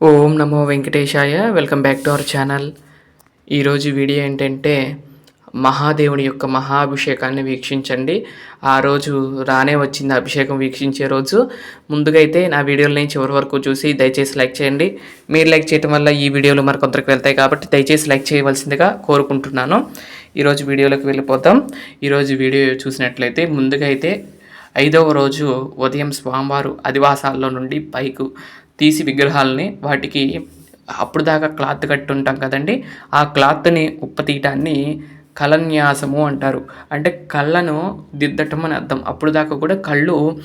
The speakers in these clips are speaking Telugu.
ఓం నమో వెంకటేశాయ. Welcome back to our channel. ఈరోజు వీడియో ఏంటంటే మహాదేవుని యొక్క మహాభిషేకాన్ని వీక్షించండి. ఆ రోజు రానే వచ్చింది అభిషేకం వీక్షించే రోజు. ముందుగా అయితే నా వీడియోలని చివరి వరకు చూసి దయచేసి లైక్ చేయండి. మీరు లైక్ చేయడం వల్ల ఈ వీడియోలు మరికొందరికి వెళ్తాయి కాబట్టి దయచేసి లైక్ చేయవలసిందిగా కోరుకుంటున్నాను. ఈరోజు వీడియోలోకి వెళ్ళిపోతాం ఈరోజు వీడియో చూసినట్లయితే ముందుగా అయితే ఐదవ రోజు ఉదయం స్వామివారు అధివాసాల్లో నుండి పైకు తీసి విగ్రహాలని వాటికి అప్పుడు దాకా క్లాత్ కట్టి ఉంటాం కదండి. ఆ క్లాత్ని ఉప్పతీయటాన్ని కలన్యాసము అంటారు. అంటే కళ్ళను దిద్దటం అని అర్థం. అప్పుడు దాకా కూడా కళ్ళు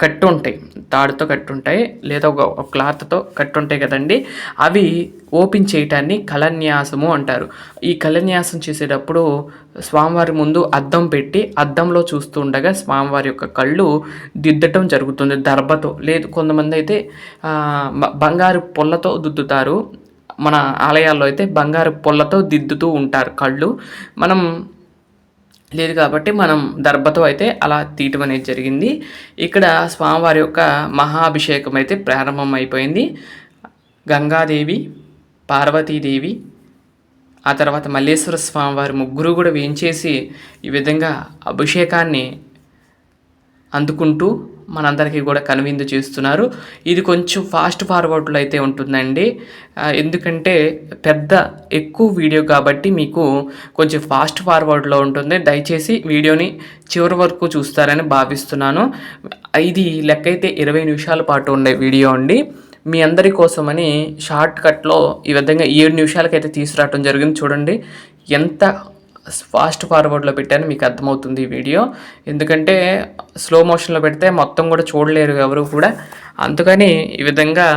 కట్టు ఉంటాయి తాడుతో కట్టు ఉంటాయి లేదా ఒక క్లాత్తో కట్టు ఉంటాయి కదండి. అవి ఓపెన్ చేయటాన్ని కలన్యాసము అంటారు. ఈ కలన్యాసం చేసేటప్పుడు స్వామివారి ముందు అద్దం పెట్టి అద్దంలో చూస్తూ ఉండగా స్వామివారి యొక్క కళ్ళు దిద్దటం జరుగుతుంది దర్భతో. లేదు కొంతమంది అయితే బంగారు పొల్లతో దిద్దుతారు. మన ఆలయాల్లో అయితే బంగారు పొల్లతో దిద్దుతూ ఉంటారు కళ్ళు. మనం లేదు కాబట్టి మనం దర్భతో అయితే అలా తీయటం అనేది జరిగింది. ఇక్కడ స్వామివారి యొక్క మహాభిషేకం అయితే ప్రారంభం అయిపోయింది. గంగాదేవి పార్వతీదేవి ఆ తర్వాత మల్లేశ్వర స్వామివారి ముగ్గురు కూడా వేయించేసి ఈ విధంగా అభిషేకాన్ని అందుకుంటూ మనందరికీ కూడా కనువిందు చేస్తున్నారు. ఇది కొంచెం ఫాస్ట్ ఫార్వర్డ్లో అయితే ఉంటుందండి. ఎందుకంటే పెద్ద ఎక్కువ వీడియో కాబట్టి మీకు కొంచెం ఫాస్ట్ ఫార్వర్డ్లో ఉంటుంది. దయచేసి వీడియోని చివరి వరకు చూస్తారని భావిస్తున్నాను. ఇది లెక్క అయితే ఇరవై నిమిషాల పాటు ఉండే వీడియో అండి. మీ అందరి కోసమని షార్ట్ కట్లో ఈ విధంగా ఏడు నిమిషాలకైతే తీసుకురావటం జరిగింది. చూడండి ఎంత ఫాస్ట్ ఫార్వర్డ్లో పెట్టాను మీకు అర్థమవుతుంది ఈ వీడియో. ఎందుకంటే స్లో మోషన్లో పెడితే మొత్తం కూడా చూడలేరు ఎవరు కూడా. అందుకని ఈ విధంగా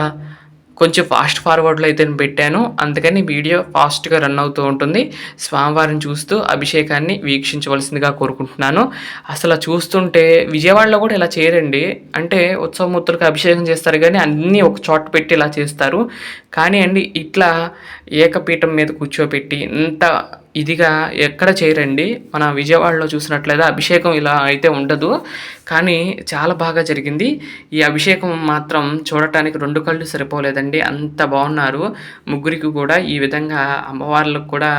కొంచెం ఫాస్ట్ ఫార్వర్డ్లో అయితే నేను పెట్టాను. అందుకని వీడియో ఫాస్ట్గా రన్ అవుతూ ఉంటుంది. స్వామివారిని చూస్తూ అభిషేకాన్ని వీక్షించవలసిందిగా కోరుకుంటున్నాను. అసలు చూస్తుంటే విజయవాడలో కూడా ఇలా చేయరండి. అంటే ఉత్సవమూర్తులకు అభిషేకం చేస్తారు కానీ అన్నీ ఒక చోట పెట్టి ఇలా చేస్తారు. కానీ అండి ఇట్లా ఏకపీఠం మీద కూర్చోపెట్టి ఇంత ఇదిగా ఎక్కడ చేయరండి? మన విజయవాడలో చూసినట్లయితే అభిషేకం ఇలా అయితే ఉండదు. కానీ చాలా బాగా జరిగింది. ఈ అభిషేకం మాత్రం చూడటానికి రెండు కళ్ళు సరిపోలేదండి. అంత బాగున్నారు. ముగ్గురికి కూడా ఈ విధంగా అమ్మవార్లకు కూడా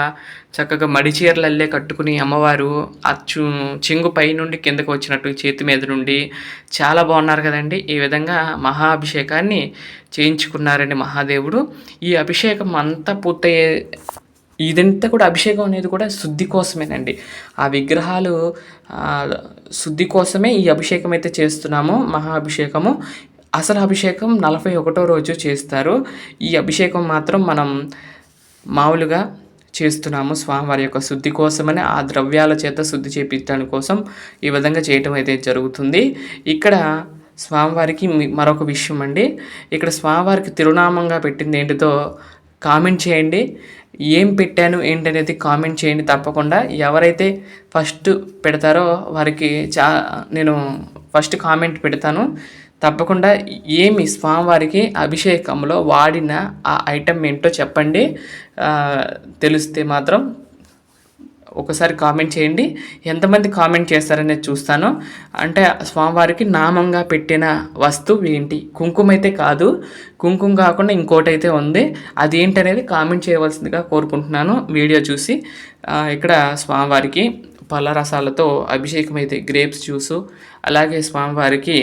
చక్కగా మడిచీరలల్లే కట్టుకుని అమ్మవారు అచ్చు చెంగు పై నుండి కిందకు వచ్చినట్టు చేతి మీద నుండి చాలా బాగున్నారు కదండి. ఈ విధంగా మహాభిషేకాన్ని చేయించుకున్నారండి మహాదేవుడు. ఈ అభిషేకం అంతా పూర్తయ్యే ఇదంతా కూడా అభిషేకం అనేది కూడా శుద్ధి కోసమేనండి. ఆ విగ్రహాలు శుద్ధి కోసమే ఈ అభిషేకం అయితే చేస్తున్నాము మహా అభిషేకము అసలు అభిషేకం నలభై ఒకటో రోజు చేస్తారు. ఈ అభిషేకం మాత్రం మనం మామూలుగా చేస్తున్నాము స్వామివారి యొక్క శుద్ధి కోసమని ఆ ద్రవ్యాల చేత శుద్ధి చేపించడానికి కోసం ఈ విధంగా చేయటం అయితే జరుగుతుంది. ఇక్కడ స్వామివారికి మరొక విషయం అండి. ఇక్కడ స్వామివారికి తిరునామంగా పెట్టింది ఏంటిదో కామెంట్ చేయండి. ఏం పెట్టాను ఏంటనేది కామెంట్ చేయండి తప్పకుండా. ఎవరైతే ఫస్ట్ పెడతారో వారికి చా నేను ఫస్ట్ కామెంట్ పెడతాను. తప్పకుండా ఏమి స్వామివారికి అభిషేకంలో వాడిన ఆ ఐటెం ఏంటో చెప్పండి. తెలిస్తే మాత్రం ఒకసారి కామెంట్ చేయండి. ఎంతమంది కామెంట్ చేస్తారనేది చూస్తాను. అంటే స్వామివారికి నామంగా పెట్టిన వస్తువు ఏంటి? కుంకుమ అయితే కాదు కుంకుమ కాకుండా ఇంకోటి అయితే ఉంది. అదేంటనేది కామెంట్ చేయవలసిందిగా కోరుకుంటున్నాను. వీడియో చూసి ఇక్కడ స్వామివారికి పళ్ళ రసాలతో అభిషేకం అయితే గ్రేప్స్ జ్యూసు అలాగే స్వామివారికి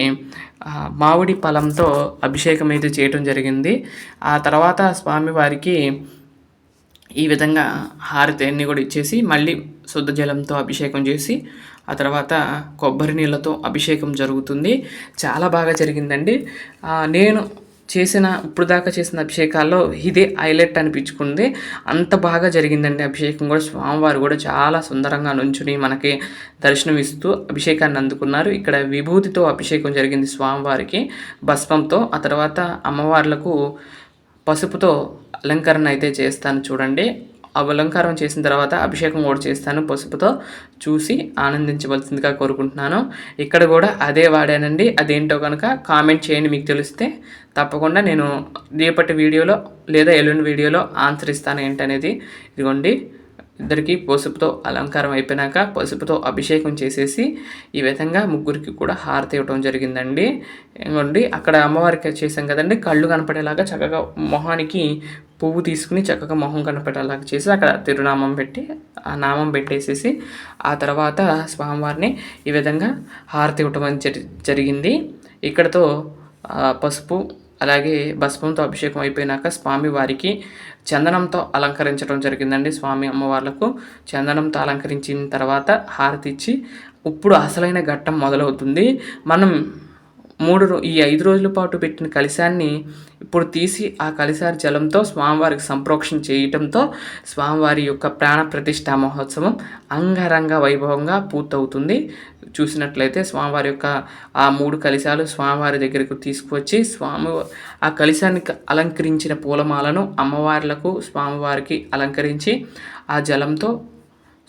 మామిడి ఫలంతో అభిషేకం అయితే చేయటం జరిగింది. ఆ తర్వాత స్వామివారికి ఈ విధంగా హారతి అన్నీ కూడా ఇచ్చేసి మళ్ళీ శుద్ధ జలంతో అభిషేకం చేసి ఆ తర్వాత కొబ్బరి నీళ్ళతో అభిషేకం జరుగుతుంది. చాలా బాగా జరిగిందండి. నేను చేసిన ఇప్పుడు దాకా చేసిన అభిషేకాల్లో ఇదే హైలైట్ అనిపించుకుంది. అంత బాగా జరిగిందండి అభిషేకం కూడా. స్వామివారు కూడా చాలా సుందరంగా నుంచుని మనకి దర్శనం ఇస్తూ అభిషేకాన్ని అందుకున్నారు. ఇక్కడ విభూతితో అభిషేకం జరిగింది స్వామివారికి. భస్మంతో ఆ తర్వాత అమ్మవార్లకు పసుపుతో అలంకరణ అయితే చేస్తాను చూడండి. అలంకారం చేసిన తర్వాత అభిషేకం కూడా చేస్తాను. పసుపుతో చూసి ఆనందించవలసిందిగా కోరుకుంటున్నాను. ఇక్కడ కూడా అదే వాడానండి. అదేంటో కనుక కామెంట్ చేయండి. మీకు తెలిస్తే తప్పకుండా నేను రేపటి వీడియోలో లేదా ఎల్లుండి వీడియోలో ఆన్సర్ ఇస్తాను ఏంటనేది. ఇదిగోండి. ఇద్దరికి పసుపుతో అలంకారం అయిపోయినాక పసుపుతో అభిషేకం చేసేసి ఈ విధంగా ముగ్గురికి కూడా హారతి ఇవ్వడం జరిగిందండి. ఇంకోండి అక్కడ అమ్మవారికి చేసాం కదండి కళ్ళు కనపడేలాగా చక్కగా మొహానికి పువ్వు తీసుకుని చక్కగా మొహం కనపడేలాగా చేసి అక్కడ తిరునామం పెట్టి ఆ నామం పెట్టేసేసి ఆ తర్వాత స్వామివారిని ఈ విధంగా హారతి ఇవ్వటం అని జరి జరిగింది. ఇక్కడతో పసుపు అలాగే భస్మంతో అభిషేకం అయిపోయినాక స్వామి వారికి చందనంతో అలంకరించడం జరిగిందండి. స్వామి అమ్మవార్లకు చందనంతో అలంకరించిన తర్వాత హారతి ఇచ్చి ఇప్పుడు అసలైన ఘట్టం మొదలవుతుంది. మనం మూడు ఈ ఐదు రోజుల పాటు పెట్టిన కలశాన్ని ఇప్పుడు తీసి ఆ కలిసారి జలంతో స్వామివారికి సంప్రోక్షణ చేయటంతో స్వామివారి యొక్క ప్రాణ ప్రతిష్ఠా మహోత్సవం అంగరంగ వైభవంగా పూర్తవుతుంది. చూసినట్లయితే స్వామివారి యొక్క ఆ మూడు కలిశాలు స్వామివారి దగ్గరకు తీసుకువచ్చి స్వామి ఆ కలిశాన్ని అలంకరించిన పూలమాలను అమ్మవార్లకు స్వామివారికి అలంకరించి ఆ జలంతో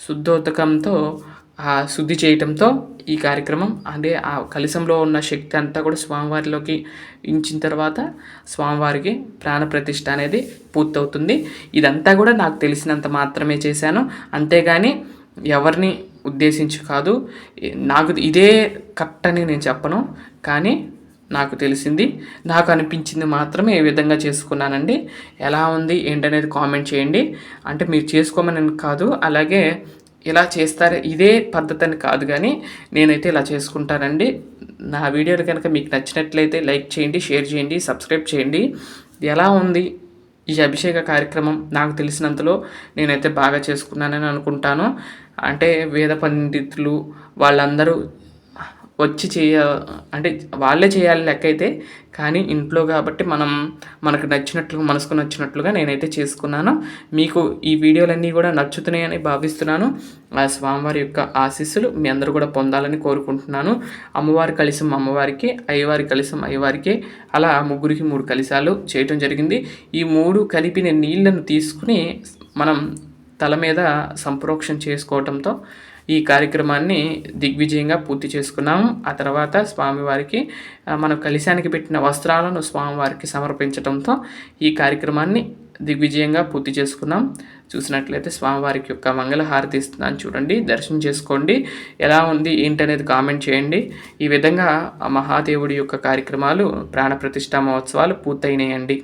శుద్ధోతకంతో శుద్ధి చేయటంతో ఈ కార్యక్రమం అంటే ఆ కలశంలో ఉన్న శక్తి అంతా కూడా స్వామివారిలోకి ఇంచిన తర్వాత స్వామివారికి ప్రాణప్రతిష్ఠ అనేది పూర్తవుతుంది. ఇదంతా కూడా నాకు తెలిసినంత మాత్రమే చేశాను. అంతేగాని ఎవరిని ఉద్దేశించి కాదు నాకు ఇదే కరెక్ట్ అని నేను చెప్పను. కానీ నాకు తెలిసింది నాకు అనిపించింది మాత్రమే ఏ విధంగా చేసుకున్నానండి. ఎలా ఉంది ఏంటనేది కామెంట్ చేయండి. అంటే మీరు చేసుకోమని కాదు అలాగే ఇలా చేస్తారు ఇదే పద్ధతి అని కాదు కానీ నేనైతే ఇలా చేసుకుంటానండి. నా వీడియోలు కనుక మీకు నచ్చినట్లయితే లైక్ చేయండి షేర్ చేయండి సబ్స్క్రైబ్ చేయండి. ఎలా ఉంది ఈ అభిషేక కార్యక్రమం? నాకు తెలిసినంతలో నేనైతే బాగా చేసుకున్నానని అనుకుంటాను. అంటే వేద పండితులు వాళ్ళందరూ వచ్చి చేయ అంటే వాళ్ళే చేయాలి లెక్క అయితే కానీ ఇంట్లో కాబట్టి మనం మనకు నచ్చినట్లుగా మనసుకు నచ్చినట్లుగా నేనైతే చేసుకున్నాను. మీకు ఈ వీడియోలన్నీ కూడా నచ్చుతున్నాయని భావిస్తున్నాను. ఆ స్వామివారి యొక్క ఆశీస్సులు మీ అందరూ కూడా పొందాలని కోరుకుంటున్నాను. అమ్మవారి కలిసం అమ్మవారికి అయ్యవారి కలిసం అయ్యవారికి అలా ముగ్గురికి మూడు కలిసాలు చేయటం జరిగింది. ఈ మూడు కలిపిన నీళ్ళను తీసుకుని మనం తల మీద సంప్రోక్షణ చేసుకోవటంతో ఈ కార్యక్రమాన్ని దిగ్విజయంగా పూర్తి చేసుకున్నాము. ఆ తర్వాత స్వామివారికి మనం కలిశానికి పెట్టిన వస్త్రాలను స్వామివారికి సమర్పించడంతో ఈ కార్యక్రమాన్ని దిగ్విజయంగా పూర్తి చేసుకున్నాం. చూసినట్లయితే స్వామివారికి యొక్క మంగళహారతి ఇస్తున్నాను చూడండి దర్శనం చేసుకోండి. ఎలా ఉంది ఏంటనేది కామెంట్ చేయండి. ఈ విధంగా మహాదేవుడి యొక్క కార్యక్రమాలు ప్రాణప్రతిష్ఠా మహోత్సవాలు పూర్తయినాయండి.